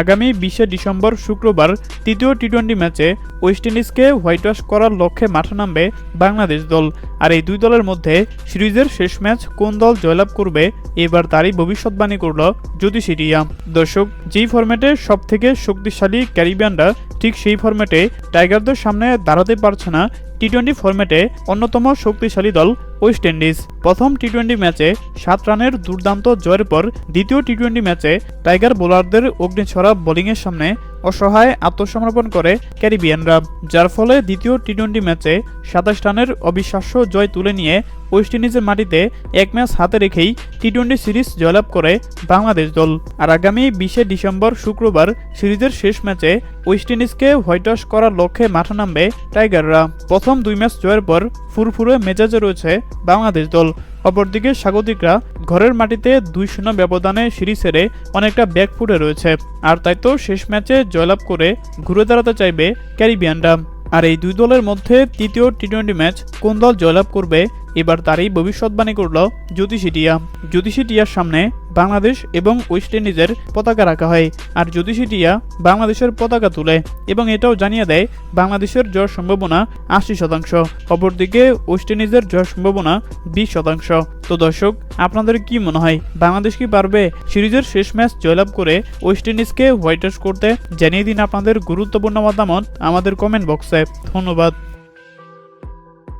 আগামী বিশে ডিসেম্বর শুক্রবার তৃতীয় টি টোয়েন্টি ম্যাচে ওয়েস্ট ইন্ডিজকে হোয়াইট ওয়াশ করার লক্ষ্যে মাঠে নামবে বাংলাদেশ দল। আর এই দুই দলের মধ্যে সিরিজের শেষ ম্যাচ কোন দল জয়লাভ করবে, এবার তারই ভবিষ্যৎবাণী করল জ্যোতিষী রিয়া। দর্শক, যেই ফরম্যাটে সব থেকে শক্তিশালী ক্যারিবিয়ানরা, ঠিক সেই ফরম্যাটে টাইগারদের সামনে দাঁড়াতে পারছে না টি টোয়েন্টি ফরম্যাটে অন্যতম শক্তিশালী দল ওয়েস্ট ইন্ডিজ প্রথম টি টোয়েন্টি ম্যাচে সাত রানের দুর্দান্ত জয়ের পর দ্বিতীয় টি টোয়েন্টি ম্যাচে টাইগার বোলারদের অগ্নিছড়া বোলিংয়ের সামনে অসহায় আত্মসমর্পণ করে ক্যারিবিয়ানরা, যার ফলে দ্বিতীয় টি টোয়েন্টি ম্যাচে সাতাশ রানের অবিশ্বাস্য জয় তুলে নিয়ে ওয়েস্ট ইন্ডিজের মাটিতে এক ম্যাচ হাতে রেখেই টি টোয়েন্টি সিরিজ জয়লাভ করে বাংলাদেশ দল। আর আগামী বিশে ডিসেম্বর শুক্রবার সিরিজের শেষ ম্যাচে ওয়েস্ট ইন্ডিজকে হোয়াইট ওয়াশ করার লক্ষ্যে মাঠে নামবে টাইগাররা। প্রথম দুই ম্যাচ জয়ের পর ফুরফুরে মেজাজে রয়েছে বাংলাদেশ দল। অপরদিকে স্বাগতিকরা, ঘরের মাটিতে দুই শূন্য ব্যবধানে সিঁড়ি সেরে অনেকটা ব্যাকফুটে রয়েছে। আর তাই তো শেষ ম্যাচে জয়লাভ করে ঘুরে দাঁড়াতে চাইবে ক্যারিবিয়ানরা। আর এই দুই দলের মধ্যে তৃতীয় টি টোয়েন্টি ম্যাচ কোন দল জয়লাভ করবে এবার তারই ভবিষ্যৎবাণী করল জ্যোতিষী টিয়া জ্যোতিষী টিয়ার সামনে বাংলাদেশ এবং ওয়েস্ট ইন্ডিজের পতাকা রাখা হয় আর জ্যোতিষী টিয়া বাংলাদেশের পতাকা তুলে এবং এটাও জানিয়ে দেয়, বাংলাদেশের জয়ের সম্ভাবনা আশি শতাংশ, অপরদিকে ওয়েস্ট ইন্ডিজের জয়ের সম্ভাবনা বিশ শতাংশ। তো দর্শক, আপনাদের কি মনে হয়, বাংলাদেশ কি পারবে সিরিজের শেষ ম্যাচ জয়লাভ করে ওয়েস্ট ইন্ডিজকে হোয়াইট করতে? জানিয়ে দিন আপনাদের গুরুত্বপূর্ণ মতামত আমাদের কমেন্ট বক্সে ধন্যবাদ।